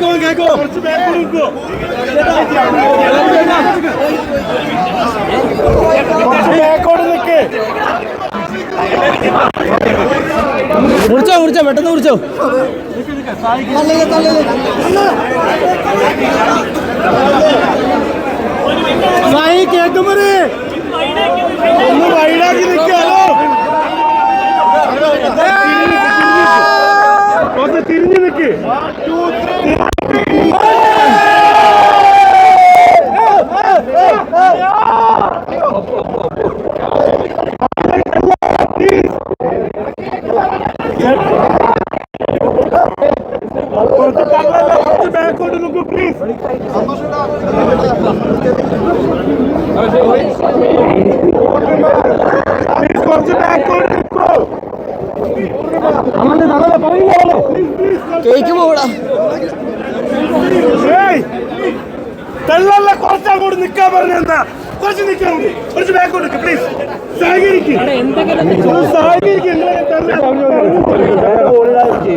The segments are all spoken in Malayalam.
കേക്കോ കേക്കോ. കുറച്ച് ബാക്കോട് നിൽക്കേ മുറിച്ചോ മുറിച്ചോ പെട്ടെന്ന് മുറിച്ചോ. സായി കേക്കുമറി ഒന്ന് വൈഡാക്കി നിൽക്കാലോ ഒന്ന് തിരിഞ്ഞു നിൽക്ക് കുറച്ച് തള്ളല്ല, കുറച്ച് ബാക്കോട്ട് നിൽക്കൂ പ്ലീസ് പ്ലീസ് കുറച്ച് ബാക്കോട്ട് നിൽക്കൂ കേക്ക് പോടാ തെള്ളല്ല കുറച്ച് അങ്ങോട്ട് നിൽക്കാൻ പറഞ്ഞ എന്താ കുറച്ച് നിൽക്കാൻ കുറച്ച് ബാക്കോട്ട് നിൽക്ക് പ്ലീസ് സഹകരിക്കും. സഹകരിക്കും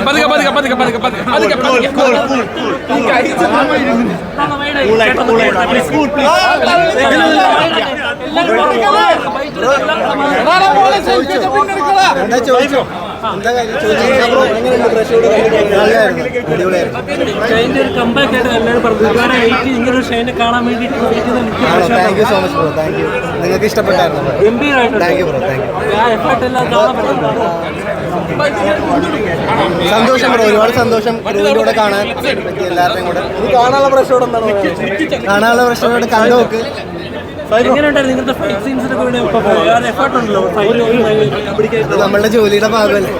പതുക്കെ പതുക്കെ പതുക്കെ പതുക്കെ പതുക്കെ പതുക്കെ പതുക്കെ. ഷൈന്റെ ഒരു കമ്പാക്ക് ആയിട്ട് എല്ലാവരും പറഞ്ഞു. ഒരുപാട് വെയിറ്റ് ഇങ്ങനെ ഒരു ഷൈനെ കാണാൻ വേണ്ടിയിട്ട് thank you so much bro thank you നിങ്ങൾക്ക് ഇഷ്ടപ്പെട്ടായിരുന്നു thank you bro thank you ആ എഫേർട്ട് എല്ലാം കാണാൻ പറ്റുന്നുണ്ട്. സന്തോഷം ബ്രോ ഒരുപാട് സന്തോഷം ക്രൂവിന്റെ കൂടെ കാണാൻ പറ്റി എല്ലാവരുടെയും കൂടെ ഇത് കാണാനുള്ള പ്രശ്നം എന്താണ് കാണാനുള്ള പ്രശ്നം ഇവിടെ കണ്ടു നോക്ക് നമ്മളുടെ ജോലിയുടെ ഭാഗമല്ലേ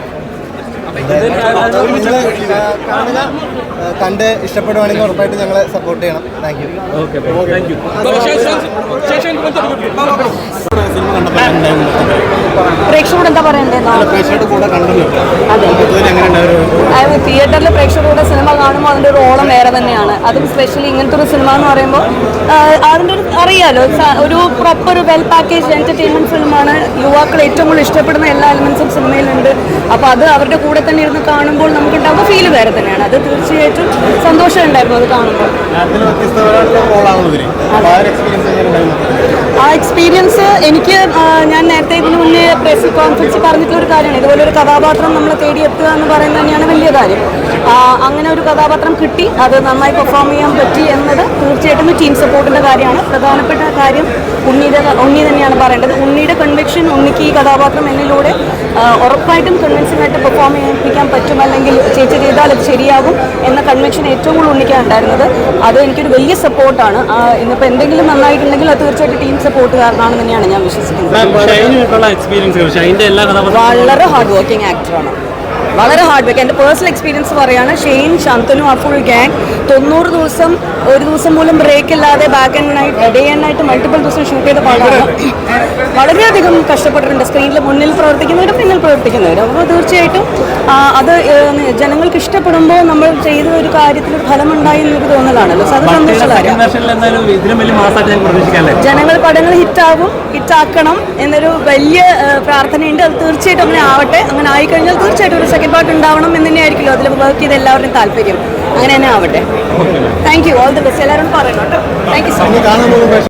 കാണുക കണ്ട് ഇഷ്ടപ്പെടുവാണെങ്കിൽ ഉറപ്പായിട്ട് ഞങ്ങളെ സപ്പോർട്ട് ചെയ്യണം താങ്ക് യു താങ്ക് യു പ്രേക്ഷകരോട് എന്താ പറയണ്ടേന്നോ അതെ. തിയേറ്ററിൽ പ്രേക്ഷകരുടെ സിനിമ കാണുമ്പോൾ അതിന്റെ ഒരു ഓളം വേറെ തന്നെയാണ്. അതും സ്പെഷ്യലി ഇങ്ങനത്തെ ഒരു സിനിമ എന്ന് പറയുമ്പോൾ അതിന്റെ ഒരു അറിയാലോ ഒരു പ്രോപ്പർ വെൽ പാക്കേജ് എന്റർടൈൻമെന്റ് ഫിലിമാണ് യുവാക്കൾ ഏറ്റവും കൂടുതൽ ഇഷ്ടപ്പെടുന്ന എല്ലാ എലിമെൻസും സിനിമയിലുണ്ട്. അപ്പോൾ അത് അവരുടെ കൂടെ തന്നെ ഇരുന്ന് കാണുമ്പോൾ നമുക്ക് ഉണ്ടാകുന്ന ഫീൽ വേറെ തന്നെയാണ്. അത് തീർച്ചയായിട്ടും സന്തോഷം ഉണ്ടായിരുന്നു അത് കാണുമ്പോൾ. എക്സ്പീരിയൻസ് എനിക്ക് ഞാൻ നേരത്തെ ഇതിന് മുന്നേ പ്രസ് കോൺഫറൻസ് പറഞ്ഞിട്ടുള്ള ഒരു കാര്യമാണ്. ഇതുപോലെ ഒരു കഥാപാത്രം നമ്മൾ തേടി എത്തുക എന്ന് പറയുന്നത് തന്നെയാണ് വലിയ കാര്യം. അങ്ങനെ ഒരു കഥാപാത്രം കിട്ടി. അത് നന്നായി പെർഫോം ചെയ്യാൻ പറ്റി എന്നത് തീർച്ചയായിട്ടും ടീം സപ്പോർട്ടിന്റെ കാര്യമാണ്. പ്രധാനപ്പെട്ട കാര്യം ഉണ്ണിയുടെ ഉണ്ണി തന്നെയാണ് പറയേണ്ടത്. ഉണ്ണിയുടെ കൺവെക്ഷൻ ഉണ്ണിക്ക് ഈ കഥാപാത്രം എന്നിലൂടെ ഉറപ്പായിട്ടും കൺവിൻസിംഗ് ആയിട്ട് പെർഫോം ചെയ്യിപ്പിക്കാൻ പറ്റും അല്ലെങ്കിൽ ചേച്ചി ചെയ്താൽ അത് ശരിയാകും എന്ന കൺവെൻഷൻ ഏറ്റവും കൂടുതൽ ഉണ്ണിക്കാണ് ഉണ്ടായിരുന്നത് അത് എനിക്കൊരു വലിയ സപ്പോർട്ടാണ് ഇന്നിപ്പോൾ എന്തെങ്കിലും നന്നായിട്ടുണ്ടെങ്കിൽ അത് തീർച്ചയായിട്ടും ടീം സപ്പോർട്ട് കാരണമാണ് തന്നെയാണ് ഞാൻ വിശ്വസിക്കുന്നത്. വളരെ ഹാർഡ് വർക്കിംഗ് ആക്ടറാണ് വളരെ ഹാർഡ് വർക്ക് എന്റെ പേഴ്സണൽ എക്സ്പീരിയൻസ് പറയുകയാണ് ഷെയ്ൻ ശാന്തനു ആ ഫുൾ ഗ്യാങ് തൊണ്ണൂറ് ദിവസം ഒരു ദിവസം പോലും ബ്രേക്ക് ഇല്ലാതെ back and night day and night multiple ദിവസം ഷൂട്ട് ചെയ്ത പാടാണ്. വളരെയധികം കഷ്ടപ്പെട്ടിട്ടുണ്ട് സ്ക്രീനിൽ മുന്നിൽ പ്രവർത്തിക്കുന്നവരും പിന്നിൽ പ്രവർത്തിക്കുന്നവരും. അപ്പോൾ തീർച്ചയായിട്ടും അത് ജനങ്ങൾക്ക് ഇഷ്ടപ്പെടുമ്പോൾ നമ്മൾ ചെയ്ത ഒരു കാര്യത്തിൽ ഒരു ഫലമുണ്ടായി എന്നൊരു തോന്നലാണല്ലോ. അത് സന്തോഷമുള്ള ജനങ്ങൾ പടങ്ങൾ ഹിറ്റാകും ഹിറ്റാക്കണം എന്നൊരു വലിയ പ്രാർത്ഥനയുണ്ട്. അത് തീർച്ചയായിട്ടും അങ്ങനെ ആവട്ടെ. അങ്ങനെ ആയിക്കഴിഞ്ഞാൽ തീർച്ചയായിട്ടും ഒരു സെക്കൻഡ് പാർട്ട് ഉണ്ടാവണം എന്ന് തന്നെയായിരിക്കുമല്ലോ. അതിൽ വർക്ക് ചെയ്ത് എല്ലാവരുടെയും താല്പര്യം. അങ്ങനെ തന്നെ ആവട്ടെ. Thank you all the best എല്ലാവരും പറയണം കേട്ടോ. Thank you so much